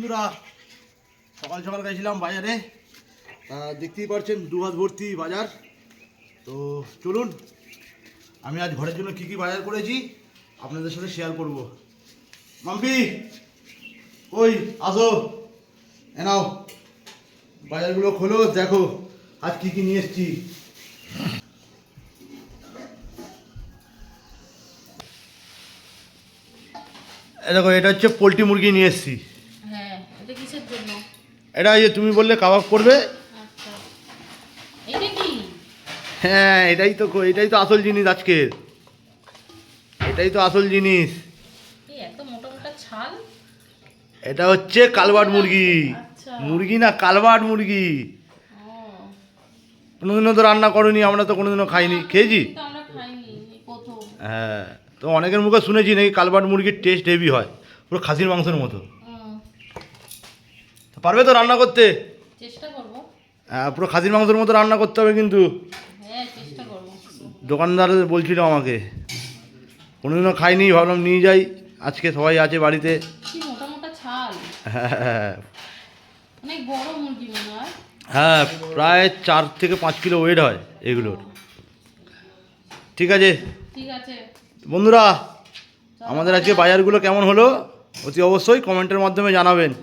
বন্ধুরা, সকাল সকাল গেছিলাম বাজারে। দেখতেই পাচ্ছেন দু হাত ভর্তি বাজার। তো চলুন, আমি আজ ঘরের জন্য কি কি বাজার করেছি আপনাদের সাথে শেয়ার করব। মাম্পি, ওই, আসো। এনাও বাজারগুলো খোলো, দেখো আজ কি কি নিয়ে এসছি। দেখো, এটা হচ্ছে পোলট্রি মুরগি নিয়ে এসছি। এটা কিসের জন্য? এটা এই যে তুমি বললে কাবাব করবে? আচ্ছা। এটা কি? হ্যাঁ এটাই তো এটাই তো আসল জিনিস আজকের। এটাই তো আসল জিনিস। এটা হচ্ছে কালবাট মুরগি। আচ্ছা। মুরগি না কালবাট মুরগি। কোনোদিনও তো রান্না করনি আমরা তো কোনোদিনও খাইনি। খেয়েছি? হ্যাঁ তো অনেকের মুখে শুনেছি নাকি কালবাট মুরগির টেস্ট হেভি হয়। পুরো খাসির মাংসের মতো। পারবে তো রান্না করতে? চেষ্টা করব। হ্যাঁ পুরো খাসির মাংসের মতো রান্না করতে হবে কিন্তু। হ্যাঁ চেষ্টা করব। দোকানদার বলছিল আমাকে। কোনোদিনও খাইনি ভাবলাম নিয়ে যাই। আজকে সবাই আছে বাড়িতে। মোটা মোটা ছাল? হ্যাঁ। অনেক বড় মুরগি মনে হয়। হ্যাঁ প্রায় চার থেকে পাঁচ কিলো ওয়েট হয় এগুলোর। ঠিক আছে? ঠিক আছে। বন্ধুরা আমাদের আজকে বাজারগুলো কেমন হলো? অতি অবশ্যই কমেন্টের মাধ্যমে জানাবেন।